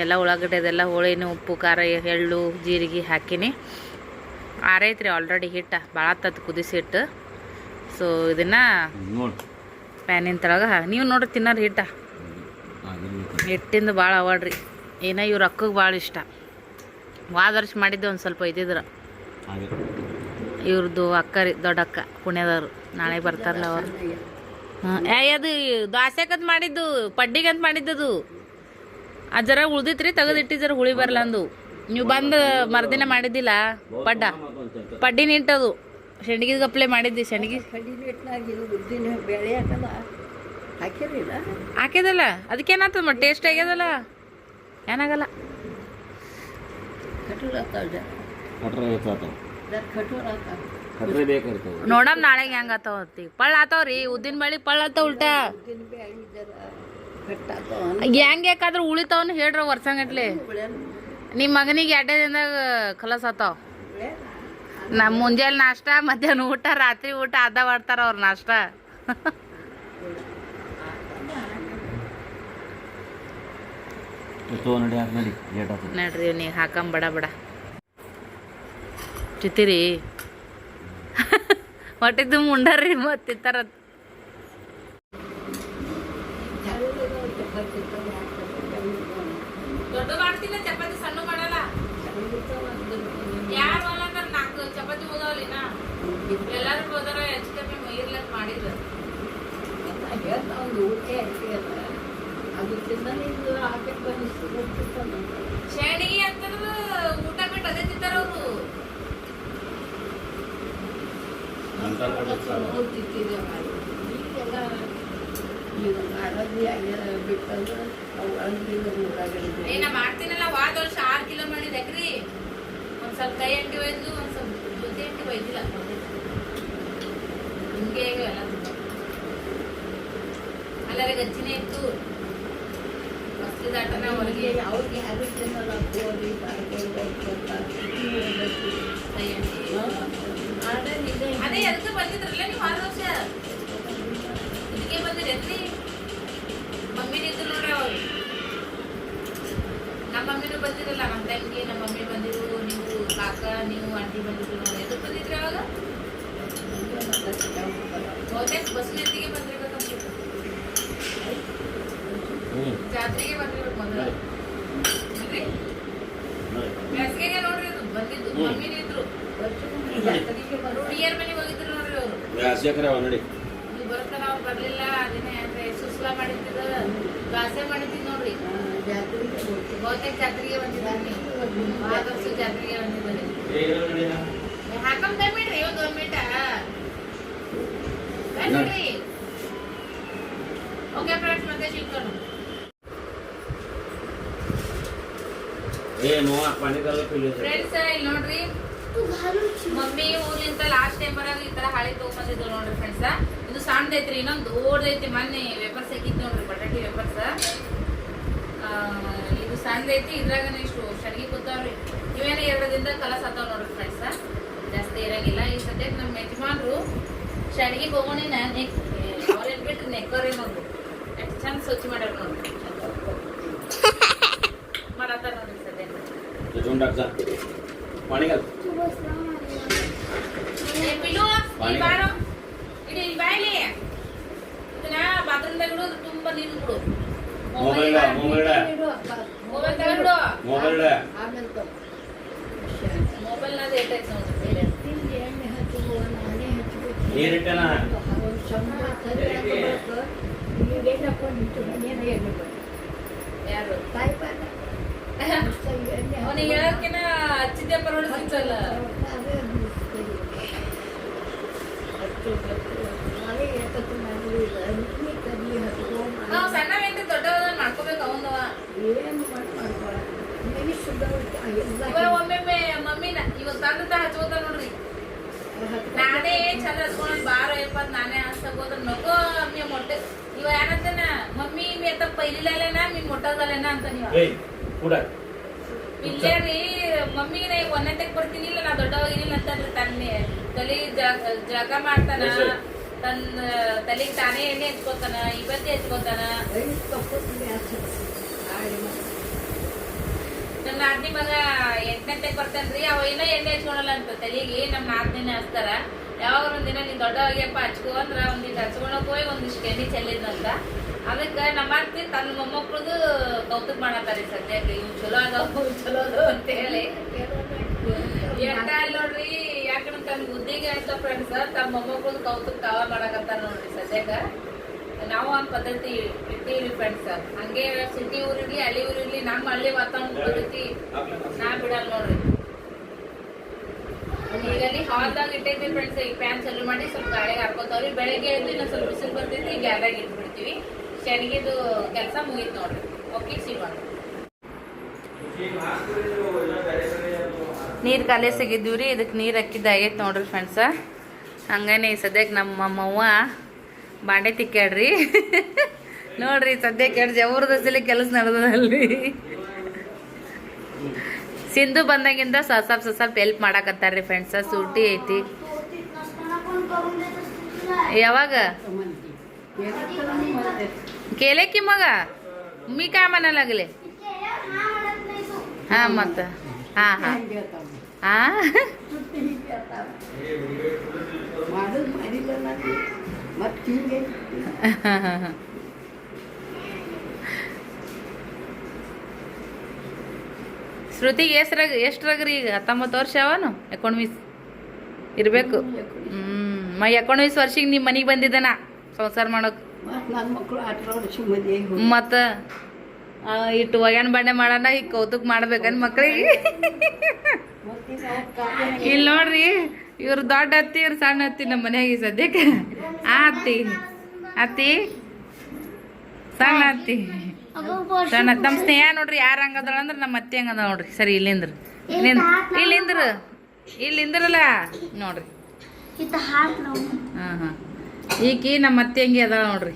ಎಲ್ಲ ಉಳ್ಳಾಗಡ್ಡೆ ಅದೆಲ್ಲ, ಹೋಳಿನ, ಉಪ್ಪು, ಖಾರ, ಎಳ್ಳು, ಜೀರಿಗೆ ಹಾಕಿನಿ. ಆರೈತ್ರಿ ಆಲ್ರೆಡಿ ಹಿಟ್ಟು. ಭಾಳ ಕುದಿಸಿ ಹಿಟ್ಟು. ಸೊ ಇದನ್ನು ಪ್ಯಾನಿನ ತಳಗ ನೀವು ನೋಡ್ರಿ ತಿನ್ನೋರು ಹಿಟ್ಟ. ಹಿಟ್ಟಿಂದ ಭಾಳ ಅವಾಡ್ರಿ. ಏನ ಇವ್ರ ಅಕ್ಕಗೆ ಭಾಳ ಇಷ್ಟ. ವಾದ ವರ್ಷ ಮಾಡಿದ್ದೆ ಒಂದು ಸ್ವಲ್ಪ ಇದ್ದಿದ್ರು. ಇವ್ರದ್ದು ಅಕ್ಕ ರೀ ದೊಡ್ಡ ಅಕ್ಕ ಪುಣ್ಯದವ್ರು. ನಾಳೆ ಬರ್ತಾರಲ್ಲ ಅವರು. ಹಾಂ ಏ ಅದು ದ್ವಾಸೆಕಂತ ಮಾಡಿದ್ದು ಪಡ್ಡಿಗಂತ ಮಾಡಿದ್ದದು. ಅದು ಜರ ಉಳ್ದಿತ್ರಿ ತೆಗೆದಿಟ್ಟಿ ಜರ ಹುಳಿ ಬರಲ್ಲ ಅಂದು ನೀವು ಬಂದು ಮರ್ದಿನ ಮಾಡಿದ್ದಿಲ್ಲ? ಪಡ್ಡ? ಪಡ್ಡಿ ನಿಂಟದು ಶೆಂಡಿಗೆ ಗಪ್ಲೆ ಮಾಡಿದ್ದಿ ಶೆಂಡಿಗೆ ಹಾಕಿದಲ್ಲ? ಅದಕ್ಕೇನಾಗ್ತದ ಮ ಟೇಸ್ಟ್ ಆಗ್ಯದಲ್ಲ? ಏನಾಗಲ್ಲ. ನೋಡಮ್ ನಾಳೆಗೆ ಹೆಂಗ ಆತಾವ ಅಂತಿ. ಪಳ್ಳ ಆತಾವ್ರಿ ಉದ್ದಿನ ಬಳಿ ಪಳ್ಳ ಆತಾವ ಉಲ್ಟಾ. ಹೆಂಗ್ ಯಾಕಾದ್ರೂ ಉಳಿತಾವನ್ ಹೇಳ್ರ ವರ್ಷಂಗಟ್ಲೆ ನಿಮ್ಮ ಮಗನಿಗೆ ಎರಡೇ ದಿನದಾಗ ಕಲಸ್ ಆತಾವ. ನಮ್ಮ ಮುಂಜಾನೆ ನಾಷ್ಟ ಮಧ್ಯಾಹ್ನ ಊಟ ರಾತ್ರಿ ಊಟ ಅದ ಮಾಡ್ತಾರ ಅವ್ರ ನಾಷ್ಟ. ನಡ್ರಿ ನೀ ಹಾಕಂ ಬಡ ಬಡ. ಚಿತ್ತಿರಿ [laughs] ಹೊಟ್ಟಿದ್ದು ಮುಂಡರ್ರಿ ಮತ್ತೆ ತಿಂತಾರ ದೊಡ್ಡ ಮಾಡ್ತಿಲ್ಲ ಚಪಾತಿ ಸಣ್ಣ ಮಾಡಲ್ಲ ಯಾರು ಅಲ್ಲಂದ್ರ ನಾಲ್ಕು ಚಪಾತಿ ಓದವಲ್ಲಿನ ಎಲ್ಲಾರು ಹೋದಾರ ಹೆಚ್ಚು ಕಮ್ಮಿ ಇರ್ಲಕ್ ಮಾಡಿದ್ರು. ಶೇಣಿಗೆ ಅಂತಂದ್ರೆ ಊಟ ಬಿಟ್ಟು ಅದೇ ತಿಂತಾರ ಅವರು. ಏನ ಮಾಡ್ತೀನಲ್ಲ ವಾದ ವರ್ಷ ಆರು ಕಿಲೋ ಮಾಡಿದ ಯಾಕ್ರಿ ಒಂದ್ ಸ್ವಲ್ಪ ಕೈ ಅಂಗಿ ಒಯ್ದು ಒಂದ್ ಬೈದಿಲ್ಲ ಹೇಗೆ ಎಲ್ಲ ಅಲ್ಲರೆ ಗಚ್ಚಿನೇ ಇತ್ತು ಮಸ್ತಿ ದಾಟನ ಹೊರಗೆ ಅವ್ರಿಗೆ ಗೋಧಿ ಅದೇ ಅದಕ್ಕೆ ಬಂದಿದ್ರಲ್ಲ ನೀವು ಆರು ವರ್ಷ ಇದಕ್ಕೆ ಮಮ್ಮಿನ ಇದ್ರು ನೋಡ್ರಿ ನಮ್ಮ ಮಮ್ಮಿನೂ ಬಂದಿರಲ್ಲ, ನಮ್ಮ ತಂಗಿ, ನಮ್ಮ ಮಮ್ಮಿ ಬಂದಿರು ಕಾಕ ನೀವು ಆಂಟಿ ಬಂದಿದ್ರು ನೋಡಿ ಎದಕ್ಕೆ ಬಂದಿದ್ರಿ ಅವಾಗ? ಬಹುತೇಕ ಬಸ್ ನಿಂತಿಗೆ ಬಂದಿರ್ಬೇಕು ಅನ್ಸುತ್ತೆ. ಹ್ಞೂ ಜಾತ್ರೆಗೆ ಬಂದಿರ್ಬೇಕು ಮೊದಲು. ಬೇಸಿಗೆಗೆ ನೋಡ್ರಿ ಅದು ಬಂದಿದ್ದು ಮಮ್ಮಿನಿದ್ರು ಹುಡುಗಿಯರ್ ಮನೆಗೆ ಹೋಗಿದ್ರು ನೋಡ್ರಿ ಅವರು. ನಡಿ ನೀವು ಬರ್ತಾರ ಅವ್ರು ಬರ್ಲಿಲ್ಲ ಅದನ್ನೇ ಅಂದ್ರೆ ಸುಸ್ಲ ಮಾಡಿದ್ದ ಗಾಸೆ ಮಾಡಿದ್ವಿ ನೋಡ್ರಿ. ಬಹುತೇಕ ಜಾತ್ರೆಗೆ ಬಂದಿದ್ದಾನೆ ಆದರ್ಶ ಜಾತ್ರೆಗೆ ಬಂದಿದ್ದಾನೆ ಹಾಕಮ್ ತಂದ್ಬಿಡ್ರಿ ಒಂದು ಒಂದ್ ಮಿನಿಟ. ನೋಡ್ರಿ ಓಕೆ ಫ್ರೆಂಡ್ಸ್ ಮತ್ತೆ ಸಿಗ್ತಾನು ಫ್ರೆಂಡ್ಸ್ ಇಲ್ಲಿ ನೋಡ್ರಿ. ಮಮ್ಮಿ ಊರಿಂದ ಲಾಸ್ಟ್ ಟೈಮ್ ಬರೋದು ಈ ತರ ಹಾಳಿ ತಗೊಂಬಂದಿದ್ರು ನೋಡ್ರಿ ಫ್ರೆಂಡ್ಸ್. ಇದು ಸಣ್ಣದೈತ್ರಿ ಇನ್ನೊಂದು ದೊಡ್ಡದೈತಿ ಮೊನ್ನೆ ವೆಪರ್ಸ್ ಹಾಕಿದ್ ನೋಡ್ರಿ ಬಟಾಟಿ ಇದು ಇದು ಐತಿ ಇದ್ರಾಗ ಇಷ್ಟು ಶರ್ಗಿ ಕೂತಾವ್ರಿ ಇವೇನ ಎರಡದಿಂದ ಕಲಸ್ ಆತಾವ್ ನೋಡ್ರಿ ಫ್ರೆಂಡ್ಸ ಜಾಸ್ತಿ ಇರಂಗಿಲ್ಲ. ಈ ಸದ್ಯಕ್ಕೆ ನಮ್ಮ ಯಜಮಾನ್ರು ಶರ್ಗಿ ಹೋಗೋಣಿನ ನೆಕ್ ಅವ್ರೇನ್ ಬಿಟ್ರಿ ನೆಕ್ಕರೇ ನೋಡ್ರಿ [laughs] ಎಷ್ಟು ಚಂದ ಸ್ವಚ್ಛ ಮಾಡ್ಯಾರ ನೋಡ್ರಿ. ಮಾಡತ್ತಾರ ನೋಡ್ರಿ ಸದ್ಯಕ್ಕೆ ಕಲ್ ಏ ಪಿಲು, ಇಲ್ಲಿ ಬಾರೋ. ಇಡಿ, ಇಲ್ಲಿ ಇದನ್ನ ಬಾತ್ರೂಮ್ದಾಗ ಇಡು, ತುಂಬಾ ನೀರು ಬಿಡು. ಮೊಬೈಲ್ ಮೊಬೈಲ್ ಮೊಬೈಲ್ ತಗೊಂಡು ಮೊಬೈಲ್ ಮೊಬೈಲ್ ನಾಗ ಏಟ್ ಐತ್ ನೋಡ್ರಿ ನೀರಿಟ್ಟನ ಯಾರು? ಅವನಿಗೆ ಹೇಳಕ್ಕಿನ ಹಚ್ಚಿದ್ದೆ ಪರವಡ ನಾವು ಸಣ್ಣವೇಂತಿ ದೊಡ್ಡವ ಮಾಡ್ಕೋಬೇಕು ಅವನವ ಇವಾಗ ಒಮ್ಮೊಮ್ಮೆ ಮಮ್ಮಿನ ಇವಾಗ ತಂದ ಹಚ್ಕೋತ ನೋಡ್ರಿ. ನಾನೇ ಚಂದ ಹಚ್ಕೊಂಡ್ ಬಾರೋ ಎಪ್ಪತ್ ನಾನೇ ಹಚ್ಕೋತ ನಗೋ ಅಮ್ಮಿ ಮೊಟ್ಟೆ ಇವ ಏನಂತಾನ ಮಮ್ಮಿ ಮೇ ಅಂತ ಪೈಲಿಲೇನಾ ಮೀ ಮೊಟ್ಟದಲ್ಲೇನಾ ಅಂತ ನೀವ. ಇಲ್ಲೇ ರೀ ಮಮ್ಮಿ ನಾ ಈಗ ಬರ್ತೀನಿ ಇಲ್ಲ ನಾ ದೊಡ್ಡವಾಗಿರಿಲ್ಲ ಅಂತಂದ್ರೆ ತನ್ನ ತಲೆ ಜಗ ಮಾಡ್ತಾನ. ತನ್ನ ತಲೆಗೆ ತಾನೇ ಎಣ್ಣೆ ಹಚ್ಕೋತಾನ ಇವತ್ತೇ ಹಚ್ಕೋತಾನ ನಮ್ಮ ನಾದ್ನಿ ಮಗ ಎಂಟನೇ ಬರ್ತಾನ್ರಿ ಅವ ಏನೋ ಎಣ್ಣೆ ಹಚ್ಕೊಳಲ್ಲ ಅಂತ ತಲೆಗೆ ನಮ್ಮ ನಾದ್ನಿನೇ ಹಚ್ತಾರ ಯಾವಾಗ ಒಂದಿನ ನೀನ್ ದೊಡ್ಡವಾಗಿಯಪ್ಪ ಹಚ್ಕೋ ಅಂದ್ರ ಒಂದಿಟ್ಟು ಹಚ್ಕೊಳಕ್ ಹೋಗಿ ಒಂದಿಷ್ಟು ಎಣ್ಣೆ ಚೆಲ್ಲಿದ್ನಂತ ಅದಕ್ಕೆ ನಮ್ಮ ಅರ್ತಿ ತನ್ನ ಮೊಮ್ಮಕ್ಳದು ಕೌತುಕ ಮಾಡತ್ತಾರಿ ಸದ್ಯಕ್ಕೆ ಇವ್ ಚಲೋ ಅದಾವ ಚಲೋ ಅದಾವ ಅಂತ ಹೇಳಿ. ಎಟ್ಟ ನೋಡ್ರಿ ತನ್ನ ಬುದ್ಧಿಗೆ ಅಂತ ಫ್ರೆಂಡ್ಸ್ ತಮ್ಮ ಮೊಮ್ಮಕ್ಳದು ಕೌತುಕ ತಾವ ಮಾಡಕತ್ತಾರ ನೋಡ್ರಿ ಸದ್ಯಕ್ಕ. ನಾವು ಒಂದು ಪದ್ಧತಿ ಇಟ್ಟಿವ್ರಿ ಫ್ರೆಂಡ್ಸ್ ಹಂಗೆ ಸಿಟಿ ಊರಿರ್ಲಿ ಹಳ್ಳಿ ಊರಿರ್ಲಿ ನಮ್ಮ ಹಳ್ಳಿ ವಾತಾವರಣ ಪದ್ಧತಿ ನಾ ಬಿಡಲ್ಲ ನೋಡ್ರಿ. ಈಗ ಅಲ್ಲಿ ಹಾಲ್ದಾಗ ಇಟ್ಟೈತಿ ಫ್ರೆಂಡ್ಸ್ ಈಗ ಫ್ಯಾನ್ ಚಾಲು ಮಾಡಿ ಸ್ವಲ್ಪ ಗಾಳಿಗೆ ಹಾಕೋತಾವ್ರಿ ಬೆಳಗ್ಗೆ ಎದ್ದು ಇನ್ನೊಂದ್ ಸ್ವಲ್ಪ ಬಿಸಿಲು ಬರ್ತೈತಿ ಗ್ಯಾದಾಗ ಇಟ್ಬಿಡ್ತೀವಿ ಶನಿಗೆದು ಕೆಲಸ ಮುಗೀತು ನೋಡ್ರಿ. ಓಕೆ ಸಿಗೋಣ ನೀರು ಕಾಲೇ ಸಿಗಿದ್ವಿ ರೀ ಇದಕ್ಕೆ ನೀರು ಹಾಕಿದ್ದು ಆಗೈತೆ ನೋಡ್ರಿ ಫ್ರೆಂಡ್ಸ ಹಂಗಾನೆ ಈ ಸದ್ಯಕ್ಕೆ ನಮ್ಮ ಮವ್ವ ಬಾಂಡೆ ತಿಕ್ಕ್ಯಾಡ್ರಿ ನೋಡ್ರಿ ಸದ್ಯಕ್ಕೆ ಎರಡು ಜಬರ್ದಸ್ತಿಲಿ ಕೆಲಸ ನಡೆದದಲ್ಲಿ ಸಿಂಧು ಬಂದಾಗಿಂದ ಸ್ವಲ್ಪ ಸ್ವಲ್ಪ ಸ್ವಲ್ಪ ಸ್ವಲ್ಪ ಹೆಲ್ಪ್ ಮಾಡಾಕತ್ತಾರ್ರಿ ಫ್ರೆಂಡ್ಸ ಸೂಟಿ ಐತಿ ಯಾವಾಗ केले की मग मी काय म्हणायला लागले हा मत ಹಾ ಹಾ. ಹಾ? [laughs] ಶ್ರುತಿಗೆ ಎಷ್ಟ್ರಾಗ ಎಷ್ಟ್ರಾಗ್ರಿ ಈಗ? ಹತ್ತೊಂಬತ್ತು ವರ್ಷ ಅವನು? ಎಕೊಣವೀಸ್. ಇರ್ಬೇಕು. ಹ್ಮ್ ಮ ಎಕೊಣವೀಸ್ ವರ್ಷಿಗೆ ನಿಮ್ಮ ಮನೆಗೆ ಬಂದಿದ್ದಾನ ಸಂಸಾರ ಮಾಡೋಕೆ. ಮತ್ತ ಇಟ್ಟು ಒಗ್ಯಾನ್ ಬಂಡೆ ಮಾಡೋಣ ಈಗ ಕೌತುಕ್ ಮಾಡ್ಬೇಕನ್ ಮಕ್ಳಿಗೆ. ಇಲ್ಲಿ ನೋಡ್ರಿ ಇವ್ರು ದೊಡ್ಡ ಅತ್ತಿ ಇವ್ರು ಸಣ್ಣ ಅತ್ತಿ ನಮ್ಮ ಮನೆಯಾಗ ಸದ್ಯಕ್ಕೆ. ಆ ಅತ್ತಿ ಅತ್ತಿ ಸಣ್ಣ ಅತ್ತಿ. ಸಣ್ಣ. ನಮ್ಮ ಸ್ನೇಹ ನೋಡ್ರಿ ಯಾರ ಹಂಗದಳ ಅಂದ್ರೆ ನಮ್ಮ ಅತ್ತಿ ಹಂಗದ ನೋಡ್ರಿ. ಸರಿ ಇಲ್ಲಿಂದ್ರ. ಇಲ್ಲಿಂದ್ರ ಇಲ್ಲಿಂದ್ರ. ಇಲ್ಲಿಂದ್ರಲ್ಲ ನೋಡ್ರಿ. ಹಾಂ ಹಾಂ. ಈಕಿ ನಮ್ಮ ಅತ್ತಿ ಹಂಗೆ ಅದಾಳ ನೋಡ್ರಿ.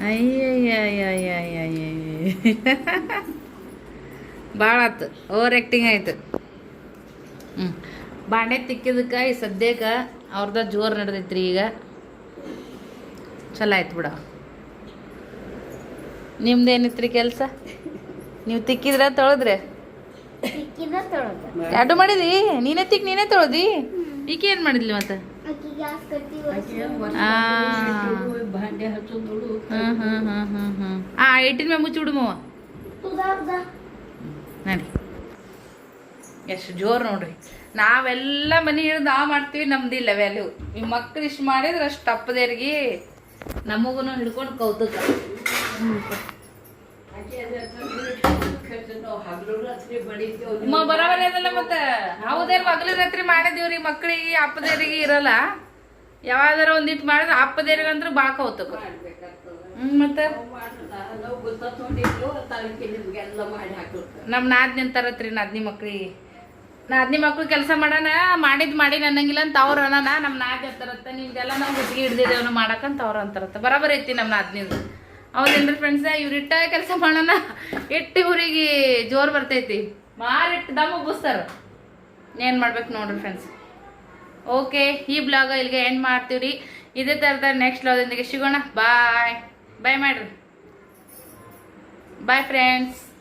ಅಯ್ಯಯ್ಯಯ್ಯಯ್ಯಯ್ಯಯ್ಯ ಭಾಳ ಆತು ಓವರ್ ಆ್ಯಕ್ಟಿಂಗ್ ಆಯ್ತು ಹ್ಞೂ ಬಾಂಡೆ ತಿಕ್ಕಿದಕ್ಕೆ ಈ ಸದ್ಯಕ್ಕೆ ಅವ್ರದ ಜೋರು ನಡೆದೈತ್ರಿ ಈಗ ಚಲೋ ಆಯ್ತು ಬಿಡ ನಿಮ್ದೇನಿತ್ರಿ ಕೆಲಸ ನೀವು ತಿಕ್ಕಿದ್ರ ತೊಳೆದ್ರೆ ಎರಡು ಮಾಡಿದಿ ನೀನೇ ತಿಕ್ ನೀನೇ ತೊಳೆದಿ ಈಕೆ ಏನು ಮಾಡಿದ್ಲಿ ಮತ್ತೆ ಆ. ಏಟಿನ ಮೇಲೆ ಮವ. ನಡಿ. ಎಷ್ಟು ಜೋರು ನೋಡ್ರಿ. ನಾವೆಲ್ಲ ಮನೆ ಹಿಡಿದು ಆ ಮಾಡ್ತೀವಿ ನಮ್ದಿಲ್ಲ ವ್ಯಾಲ್ಯೂ ಈ ಮಕ್ಳು ಇಷ್ಟು ಮಾಡಿದ್ರೆ ಅಷ್ಟು ತಪ್ಪದೇರ್ಗಿ ನಮಗೂ ಹಿಡ್ಕೊಂಡು ಕೌತುಕ. ಬರವನೇ ಮತ್ತೆ? ಹೌದೇರ್ ಹಗಲು ರಾತ್ರಿ ಮಾಡಿದೀವ್ರಿ ಮಕ್ಳಿಗೆ ಅಪ್ಪದೇರಿಗೆ ಇರಲ್ಲ. ಯಾವ್ದಾರ ಒಂದಿಟ್ಟು ಮಾಡಿದ್ರೆ ಅಪ್ಪದೇರಿಗೆ ಅಂದ್ರೆ ಬಾಕ ಹ್ಮ್, ಮತ್ತೆ? ನಿಮ್ಗೆಲ್ಲ ನಮ್ಮ ನಾದ್ನಿ ಅಂತಾರತ್ರಿ ನಾದ್ನಿ ಮಕ್ಳಿಗೆ ನಾದ್ನಿ ಮಕ್ಳು ಕೆಲಸ ಮಾಡೋಣ, ಮಾಡಿದ್ ಮಾಡಿ ಅನ್ನಂಗಿಲ್ಲ ಅಂತ ಅವ್ರು ಅನ್ನ ನಮ್ಮ ನಾದ್ನಿ ಅಂತಾರತ್ತ ನಿಮ್ದೆಲ್ಲ ನಾವು ಗುತ್ತಿಗೆ ಹಿಡ್ದಿದ್ದೇವನ ಮಾಡಕಂತ ಅವ್ರು ಅಂತಾರತ್ತ. ಬರಾಬರ್ ಐತಿ ನಮ್ಮ ನಾದ್ನಿದು. ಹೌದೇನ್ರಿ ಫ್ರೆಂಡ್ಸ್ ಇವ್ರಿಟ್ಟ ಕೆಲಸ ಮಾಡೋಣ. ಇಟ್ಟು ಇವ್ರಿಗೆ ಜೋರ್ ಬರ್ತೈತಿ. ಮಾರಿಟ್ಟು ದಮ್ ಉಬ್ಬಿಸ್ತಾರ ಏನು ಮಾಡ್ಬೇಕು ನೋಡ್ರಿ ಫ್ರೆಂಡ್ಸ್ ಓಕೆ ಈ ಬ್ಲಾಗ್ ಇಲ್ಲಿಗೆ ಎಂಡ್ ಮಾಡ್ತೀವಿ ಇದೇ ಥರದ ನೆಕ್ಸ್ಟ್ ಬ್ಲಾಗ್ದೊಂದಿಗೆ ಸಿಗೋಣ. ಬಾಯ್ ಬಾಯ್ ಮಾಡ್ರಿ. Bye friends